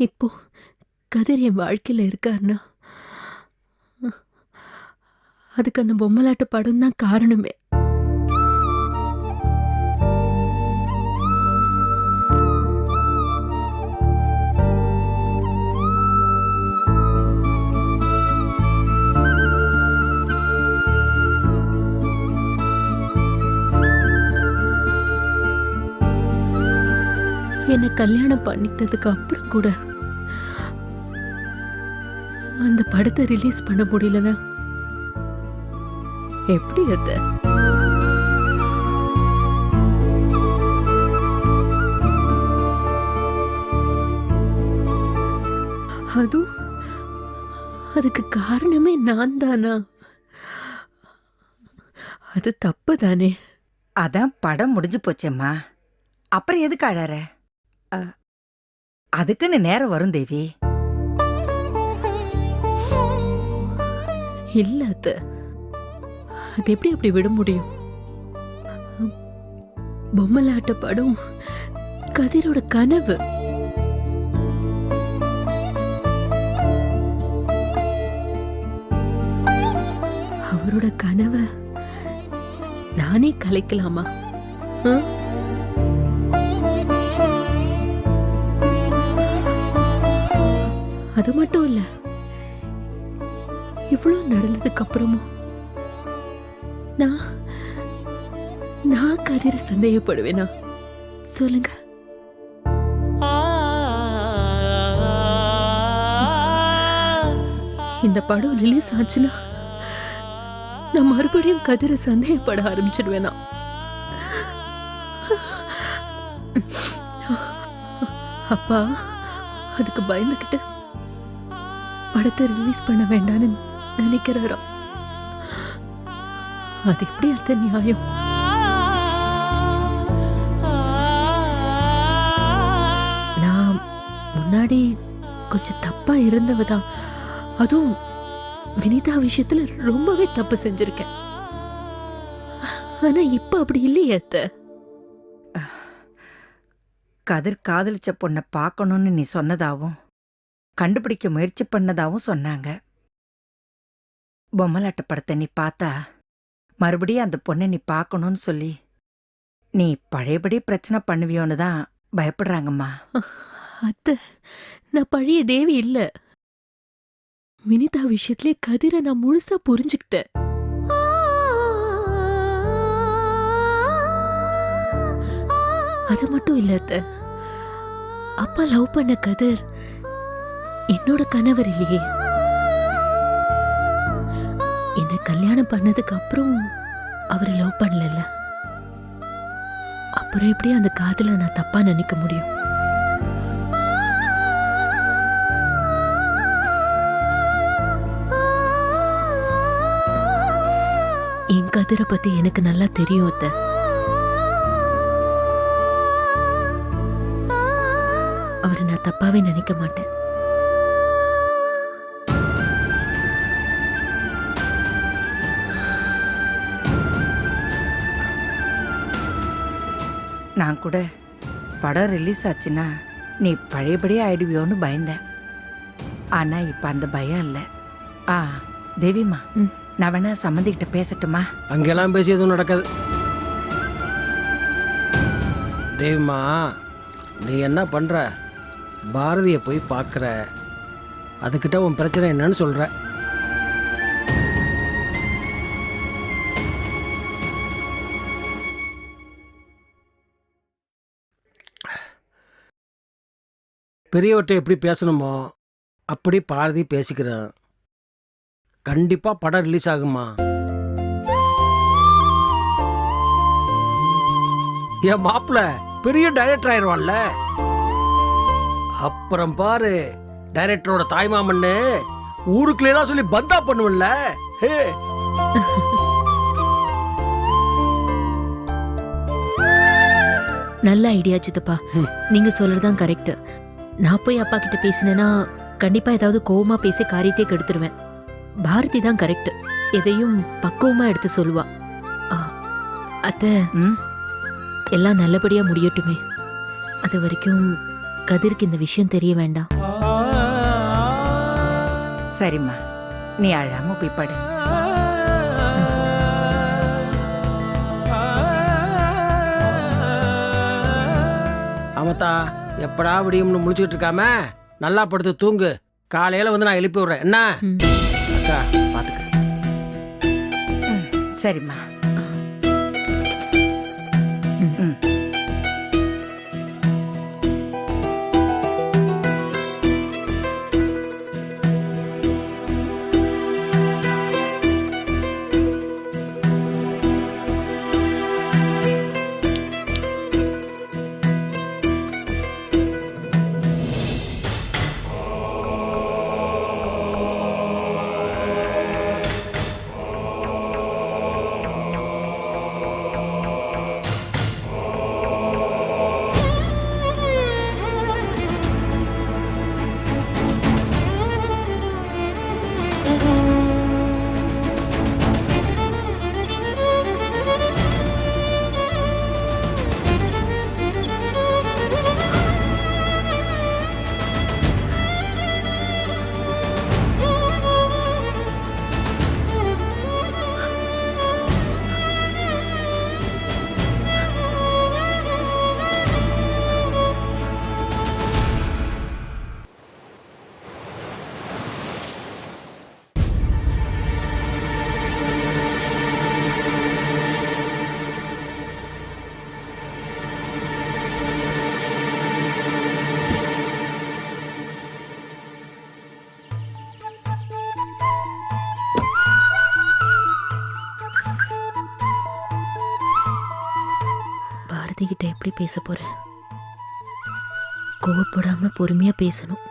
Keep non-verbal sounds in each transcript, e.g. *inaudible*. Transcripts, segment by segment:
இப்போ கதிர் என் வாழ்க்கையில் இருக்காருன்னா அதுக்கு அந்த பொம்மலாட்ட படம் தான் காரணமே. என்னை கல்யாணம் பண்ணிட்டதுக்கு அப்புறம் கூட அந்த படத்தை ரிலீஸ் பண்ண முடியலனா? எப்படி அது அதுவும் அதுக்கு காரணமே நான் தானா அது தப்பு தானே அதான் படம் முடிஞ்சு போச்சேம்மா. அப்புறம் எதுக்கு அழற? அதுக்குன்னு நேரம் வரும் தேவி. இல்லை அது அது எப்படி அப்படி விட முடியும்? பொம்மலாட்ட படம் கதிரோட கனவு. அவரோட கனவை நானே கலைக்கலாமா? அது மட்டும் இல்ல. இவ்வளோ நடந்ததுக்கு அப்புறமும் நான் நான் கதிர சந்தேகப்படுவேனா? சொல்லுங்க. இந்த படம் ரிலீஸ் ஆச்சுன்னா நான் மறுபடியும் கதிர சந்தேகப்பட ஆரம்பிச்சிடுவேனா அப்பா அதுக்கு பயந்துக்கிட்டு படத்தை ரிலீஸ் பண்ண வேண்டாம்னு நினைக்கிறாராம். அது எப்படி அத்த நியாயம்? நான் முன்னாடி கொஞ்சம் தப்பா இருந்தவ தான் அதுவும் வினிதா விஷயத்துல ரொம்பவே தப்பு செஞ்சிருக்கேன். ஆனா இப்ப அப்படி இல்லையே அத்த. கதிர் காதலிச்ச பொண்ணை பார்க்கணும்னு நீ சொன்னதாவும் கண்டுபிடிக்க முயற்சி பண்ணதாவும் சொன்னாங்க. பொம்மலாட்ட படத்தை நீ பார்த்தா மறுபடியும் அந்த பொண்ணை நீ பார்க்கணும்னு சொல்லி. நீ பழையபடி பிரச்சனை பண்ணுவியோன்னு தான் பயப்படுறாங்கம்மா. அத்தை நான் பழைய தேவி இல்ல. வினிதா விஷயத்திலே கதிரை நான் முழுசா புரிஞ்சுக்கிட்டேன். அது மட்டும் இல்ல அத்த. அப்பா லவ் பண்ண கதிர் என்னோட கணவர் இல்லையே. கல்யாணம் பண்ணதுக்கு அப்புறம் அவர் லவ் பண்ணல அப்புறம் எப்படி அந்த காதல நான் தப்பா நினைக்க முடியும்? என் கதிரை பத்தி எனக்கு நல்லா தெரியும் அத்த. அவரை நான் தப்பாவே நினைக்க மாட்டேன். நான் கூட படம் ரிலீஸ் ஆச்சுன்னா நீ பழையபடி ஆயிடுவியோன்னு பயந்தேன். ஆனா இப்ப அந்த பயம் இல்ல. ஆ தேவிமா ம். நான் வேணா சம்மந்திக்கிட்ட பேசட்டுமா? அங்கெல்லாம் பேசி எதுவும் நடக்காது. தேவிமா நீ என்ன பண்ற? பாரதியை போய் பார்க்குற. அதுக்கிட்ட உன் பிரச்சனை என்னன்னு சொல்ற. பெரியவர்கிட்ட எப்படி பேசணுமோ அப்படி பாரதி பேசிக்கிறேன் கண்டிப்பா படம் ரிலீஸ் ஆகுமா என் மாப்பிள பெரிய டைரக்டர் ஆயிடுவான்ல அப்புறம் பாரு டைரக்டரோட தாய்மாமன்னு ஊருக்குள்ள சொல்லி பந்தா பண்ணுவல்ல. ஹே. *laughs* நல்ல ஐடியா சித்தப்பா. நீங்க சொல்றதுதான் கரெக்ட் நான் போய் அப்பா கிட்ட பேசினேன்னா கண்டிப்பா ஏதாவது கோவமா பேசி காரியத்தை கெடுத்துருவேன் பாரதி தான் கரெக்ட் எதையும் பக்குவமா எடுத்து சொல்லுவா ஆ, அத்தை ம் எல்லாம் நல்லபடியா முடியட்டுமே அது வரைக்கும் கதிருக்கு இந்த விஷயம் தெரிய வேண்டாம் சரிம்மா நீ அழாம போய் படு அமத்தா எப்படா விடியும்னு முழிச்சுக்கிட்டு இருக்காம? நல்லா படுத்து தூங்கு. காலையில வந்து நான் எழுப்பி விடுறேன். என்ன. அக்கா பாத்துக்க. சரிம்மா. ம். பேச போறேன். கோவப்படாம பொறுமையா பேசணும்.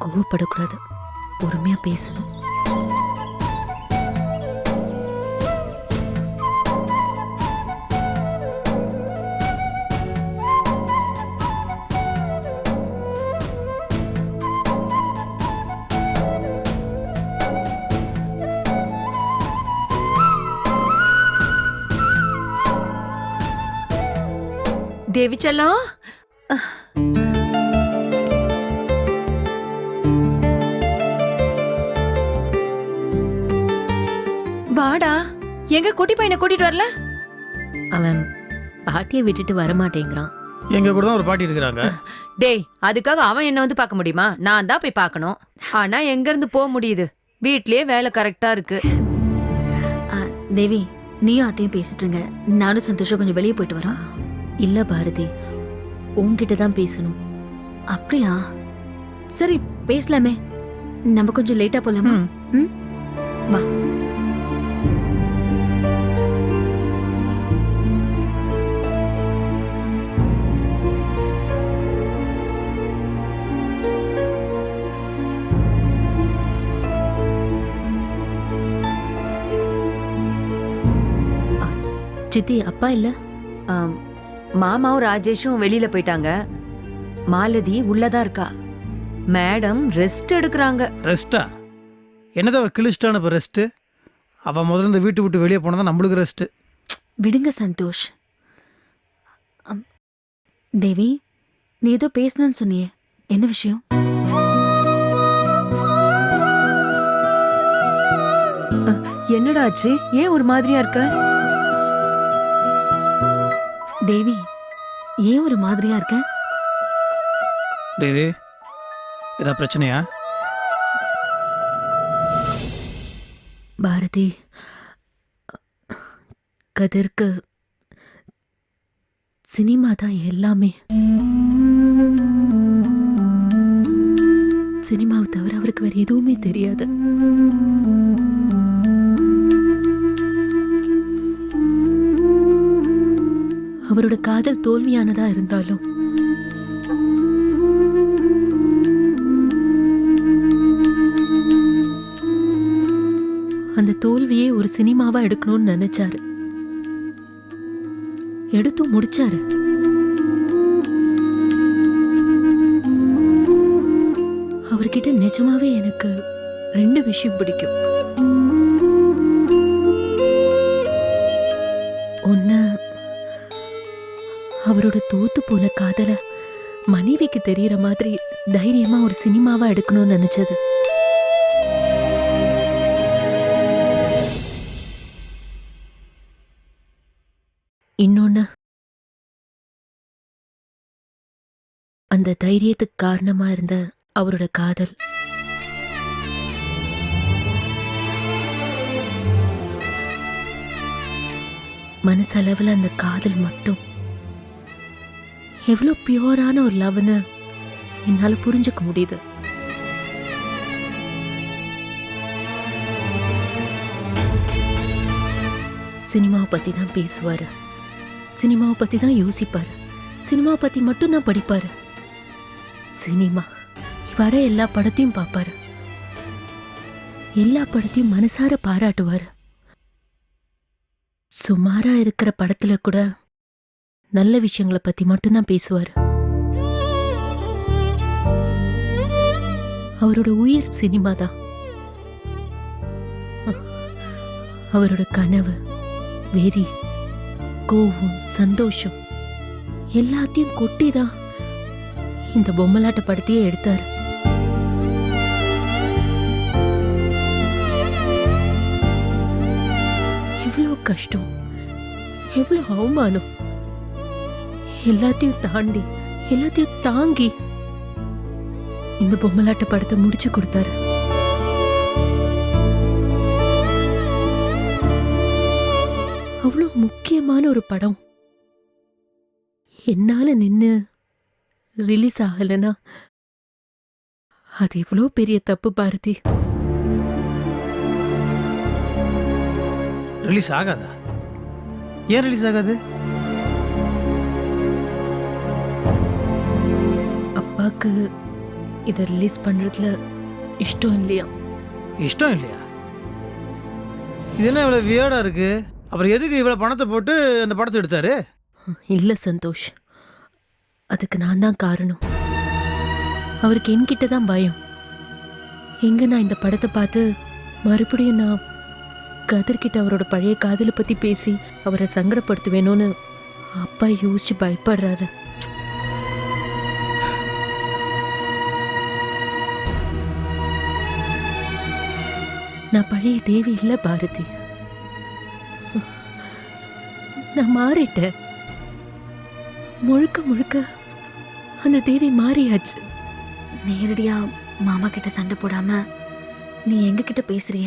கோவப்படக்கூடாது பொறுமையா பேசணும். தேவி செல்லம் வாடா. எங்க குட்டி பையனை கூட்டிட்டு வரல? அவன் பாட்டியை விட்டுட்டு வரமாட்டேங்கிறான் எங்க கூட தான் ஒரு பாட்டி இருக்கிறாங்க. டேய் அதுக்காக அவன் என்ன வந்து பார்க்க முடியுமா? நான் தான் போய் பார்க்கணும். ஆனா எங்க இருந்து போக முடியுது? வீட்லயே வேலை கரெக்டா இருக்கு. ஆ, தேவி நீயும் அத்தையும் பேசிட்டு இருங்க. நானும் சந்தோஷம் கொஞ்சம் வெளியே போயிட்டு வரோம். இல்ல பாரதி உன்கிட்ட தான் பேசணும். அப்படியா? சரி பேசலாமே. நம்ம கொஞ்சம் லேட்டா போலாமா? ம். வா. சித்தி அப்பா இல்ல? மாமாவும் ராஜேஷும் வெளியில போயிட்டாங்க. மாலதி உள்ளதா இருக்கா? மேடம் ரெஸ்ட் எடுக்கறாங்க. ரெஸ்டா என்னதான் அவ கிழிச்சிட்டான இப்போ ரெஸ்ட்டு அவள் முதல்ல இந்த வீட்டு விட்டு வெளியே போனால் தான் நம்மளுக்கு ரெஸ்ட்டு. விடுங்க சந்தோஷ். அம், தேவி நீ ஏதோ பேசணும்னு சொன்னியே. என்ன விஷயம்? என்னடா ஆச்சு? ஏன் ஒரு மாதிரியா இருக்க? தேவி ஏன் ஒரு மாதிரியா இருக்க? தேவி ஏதா பிரச்சனையா? பாரதி கதிர்க்கு சினிமா தான் எல்லாமே. சினிமாவை தவிர அவருக்கு வேற எதுவுமே தெரியாது. அவரோட காதல் தோல்வியானதா இருந்தாலும். அந்த தோல்வியை ஒரு சினிமாவா எடுக்கணும்னு நினைச்சாரு. எடுத்து முடிச்சாரு. அவர்கிட்ட நிஜமாவே எனக்கு ரெண்டு விஷயம் பிடிக்கும். அவரோட தோத்து போன காதல மனைவிக்கு தெரியற மாதிரி தைரியமா ஒரு சினிமாவா எடுக்கணும்னு நினைச்சது. இன்னொன்னு அந்த தைரியத்துக்கு காரணமா இருந்த அவரோட காதல். மனசளவில் அந்த காதல் மட்டும் எவ்வளோ பியூரான ஒரு லவ்னு என்னால் புரிஞ்சுக்க முடியுது. சினிமாவை பற்றி தான் பேசுவார். சினிமாவை பற்றி தான் யோசிப்பார். சினிமாவை பற்றி மட்டும்தான் படிப்பார். சினிமா வர எல்லா படத்தையும் பார்ப்பார் எல்லா படத்தையும் மனசார பாராட்டுவார். சுமாராக இருக்கிற படத்தில் கூட நல்ல விஷயங்களை பத்தி மட்டும்தான் பேசுவாரு. அவரோட உயிர் சினிமா தான். அவரோட கனவு வெறி கோவம் சந்தோஷம் எல்லாத்தையும் கொட்டிதான் இந்த பொம்மலாட்ட படத்தையே எடுத்தாரு. எவ்வளோ கஷ்டம் எவ்வளோ அவமானம். எல்லாத்தையும் தாண்டி எல்லாத்தையும் தாங்கி இந்த பொம்மலாட்ட படத்தை முடிச்சு கொடுத்தாரு. அவ்வளோ முக்கியமான ஒரு படம். என்னால நின்னு ரிலீஸ் ஆகலைன்னா அது எவ்வளோ பெரிய தப்பு பாரதி. ரிலீஸ் ஆகாதா? ஏன் ரிலீஸ் ஆகாது? அப்பாக்கு இதை ரிலீஸ் பண்றதுல இஷ்டம் இல்லையா? இஷ்டம் இல்லையா? இது என்ன இவ்வளோ வியர்டாக இருக்கு? அப்புறம் எதுக்கு இவ்வளோ பணத்தை போட்டு அந்த படத்தை எடுத்தாரு? இல்ல சந்தோஷ். அதுக்கு நான் தான் காரணம். அவருக்கு என்கிட்ட தான் பயம். எங்க நான் இந்த படத்தை பார்த்து மறுபடியும் நான் கதிர்கிட்ட அவரோட பழைய காதலை பத்தி பேசி அவரை சங்கடப்படுத்துவேணும்னு அப்பா யோசிச்சு பயப்படுறாரு. நான் பழைய தேவி இல்ல பாரதி. நான் மாறிட்டேன். முழுக்க முழுக்க அந்த தேவி மாறியாச்சு. நேரடியா மாமா கிட்ட சண்டை போடாம நீ எங்க கிட்ட பேசுறிய?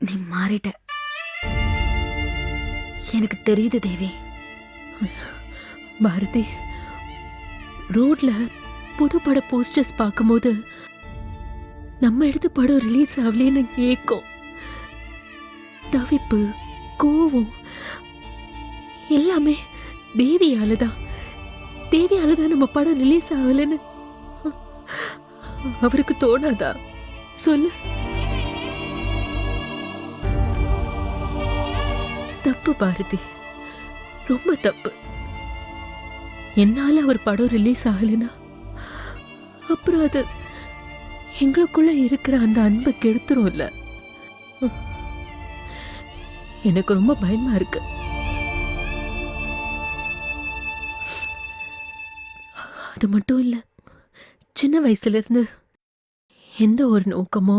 நீ மாறிட்ட. எனக்கு தெரியுது தேவி. பாரதி ரோட்ல புது பட போஸ்டர்ஸ் பார்க்கும்போது நம்ம எடுத்த படம் ரிலீஸ் ஆகலேன்னு ஏக்கம் தவிப்பு கோவம் எல்லாமே தேவியால தான் தேவியால தான் நம்ம படம் ரிலீஸ் ஆகலைன்னு அவருக்கு தோணாதா? சொல்லு. தப்பு பாரதி. ரொம்ப தப்பு. என்னால அவர் படம் ரிலீஸ் ஆகலைன்னா அப்புறம் அது எங்களுக்குள்ள இருக்கிற அந்த அன்பை கெடுத்துரும்ல. எனக்கு ரொம்ப பயமா இருக்கு. அது மட்டும் இல்ல சின்ன வயசுல இருந்து எந்த ஒரு நோக்கமோ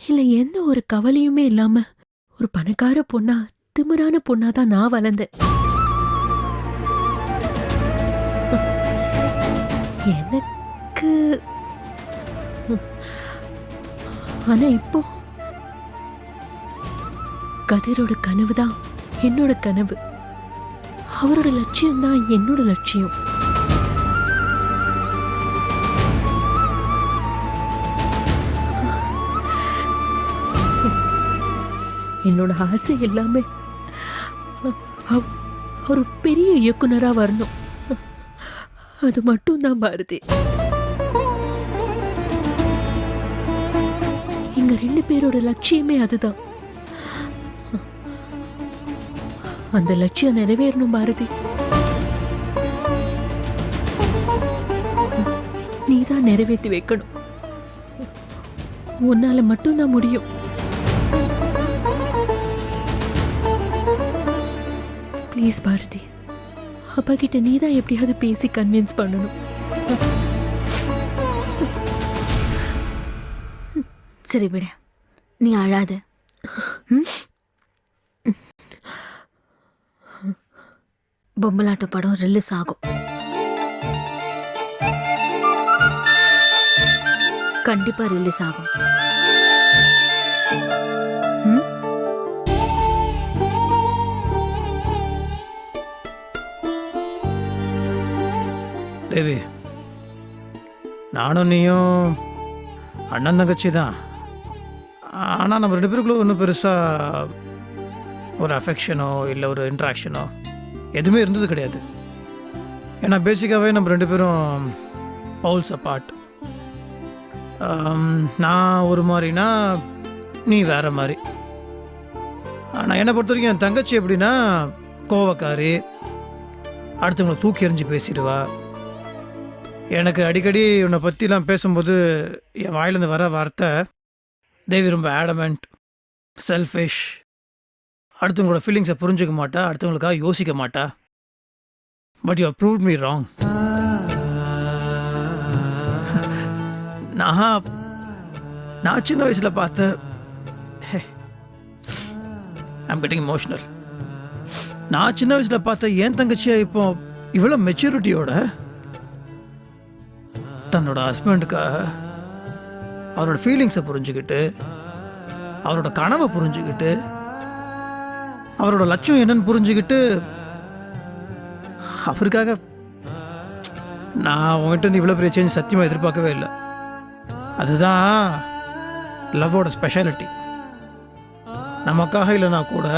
இல்ல எந்த ஒரு கவலையுமே இல்லாம ஒரு பணக்கார பொண்ணா திமிரான பொண்ணா தான் நான் வளர்ந்தேன். எனக்கு ஆனா இப்போ கதிரோட கனவு தான் என்னோட கனவு. அவரோட லட்சியம் தான் என்னோட லட்சியம். என்னோட ஆசை எல்லாமே ஒரு பெரிய இயக்குனரா வரணும். அது மட்டும் தான் பாரதி. ரெண்டு பேரோட லட்சியமே அதுதான். அந்த லட்சியம் நிறைவேறணும் பாரதி. நீதான் நிறைவேற்றி வைக்கணும். உன்னால மட்டும்தான் முடியும். ப்ளீஸ் பாரதி. அப்பா கிட்ட நீ தான் எப்படியாவது பேசி கன்வின்ஸ் பண்ணணும். சரி விடு. நீ அழாத. ம்? பொம்மலாட்ட படம் ரிலீஸ் ஆகும். கண்டிப்பா ரிலீஸ் ஆகும். தேவி நானும் நீயும் அண்ணன் தங்கச்சி தான். ஆனால் நம்ம ரெண்டு பேருக்குள்ள ஒன்றும் பெருசாக ஒரு அஃபெக்ஷனோ இல்லை ஒரு இன்ட்ராக்ஷனோ எதுவுமே இருந்தது கிடையாது. ஏன்னா பேசிக்காகவே நம்ம ரெண்டு பேரும் பவுல்ஸ் அப்பார்ட் நான் ஒரு மாதிரினா நீ வேற மாதிரி. ஆனால் என்னை பொறுத்த வரைக்கும் என் தங்கச்சி எப்படின்னா கோவக்காரி அடுத்தவங்களை தூக்கி எறிஞ்சு பேசிடுவா. எனக்கு அடிக்கடி உன்னை பற்றிலாம் பேசும்போது என் வாயிலேருந்து வர வார்த்தை தேவி ரொம்ப ஆடமெண்ட் செல்ஃபிஷ் அடுத்தவங்களோட ஃபீலிங்ஸை புரிஞ்சுக்க மாட்டா அடுத்தவங்களுக்காக யோசிக்க மாட்டா. But you prove me wrong நான் நான் சின்ன வயசில் பார்த்த ஐம் கெட்டிங் இமோஷனல் நான் சின்ன வயசில் பார்த்த என் தங்கச்சியா இப்போ இவ்வளோ மெச்சூரிட்டியோட தன்னோட ஹஸ்பண்டுக்காக அவரோட ஃபீலிங்ஸை புரிஞ்சுக்கிட்டு அவரோட கனவை புரிஞ்சுக்கிட்டு அவரோட லட்சியம் என்னன்னு புரிஞ்சுக்கிட்டு அவருக்காக நான் உங்ககிட்ட இவ்வளோ பெரிய சேஞ்ச் சத்தியமாக எதிர்பார்க்கவே இல்லை. அதுதான் லவ்வோட ஸ்பெஷாலிட்டி நமக்காக இல்லைனா கூட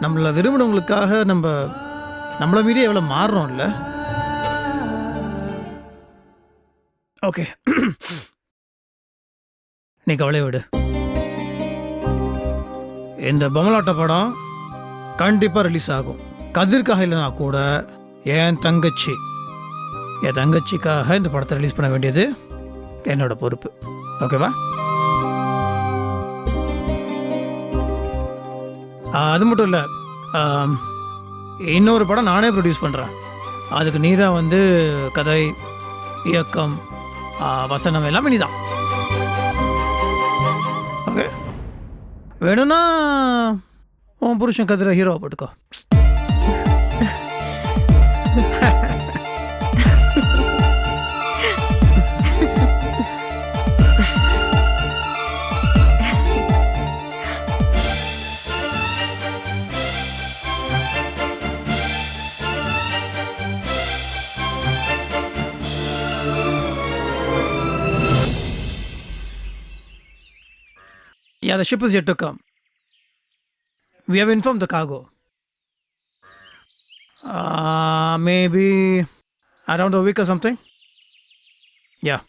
நம்மளை விரும்பினவங்களுக்காக நம்ம நம்மளை மீறி எவ்வளோ மாறுறோம் இல்லை ஓகே நீ கவலை விடு. இந்த பொம்மலாட்ட படம் கண்டிப்பாக ரிலீஸ் ஆகும். கதிர்க்காக இல்லைனா கூட என் தங்கச்சி. என் தங்கச்சிக்காக இந்த படத்தை ரிலீஸ் பண்ண வேண்டியது என்னோட பொறுப்பு. ஓகேவா அது மட்டும் இல்லை. இன்னொரு படம் நானே ப்ரொடியூஸ் பண்ணுறேன் அதுக்கு நீ தான் வந்து கதை இயக்கம் வசனம் எல்லாமே நீ தான் வேணும்னா உன் புருஷன் கதிரை ஹீரோவை போட்டுக்கோ. Yeah, the ship is yet to come. We have informed the cargo. Uh, maybe around a week or something. Yeah.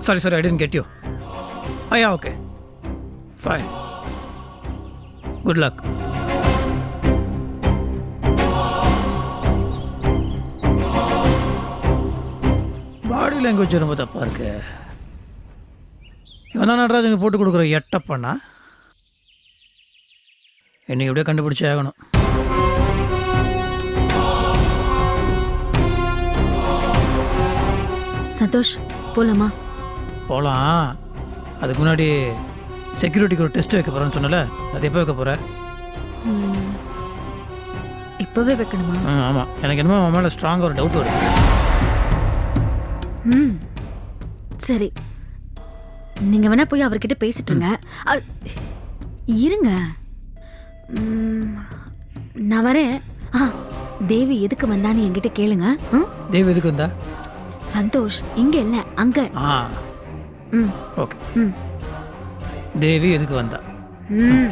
Sorry, sorry, I didn't get you. Oh, yeah, okay. Fine. Good luck. Body language ரொம்ப தப்பாக இருக்கு. இவன் தான் நடராஜனுக்கு போட்டு கொடுக்குற எட்டப்பண்ணா. என்னை எப்படியோ கண்டுபிடிச்சே ஆகணும். சந்தோஷ் போலாமா? போகலாம் அதுக்கு முன்னாடி செக்யூரிட்டிக்கு ஒரு டெஸ்ட் வைக்க போகிறேன்னு சொன்னல அது எப்போ வைக்க போகிற. இப்பவே வைக்கணுமா? ஆமாம் எனக்கு என்னமோ அவன் மேலே ஸ்ட்ராங்காக ஒரு டவுட் வருது. ம். சரி. நீங்க வேணா போய் அவர்கிட்ட பேசிட்டுருங்க அ- இருங்க. ம், நான் வரேன். ஆ தேவி எதுக்கு வந்தான்னு என்கிட்ட கேளுங்க. ம்? தேவ் எதுக்கு வந்தா? சந்தோஷ் இங்க இல்ல அங்க. ஆ. ம். ஓகே. ம். தேவி எதுக்கு வந்தா? ம்.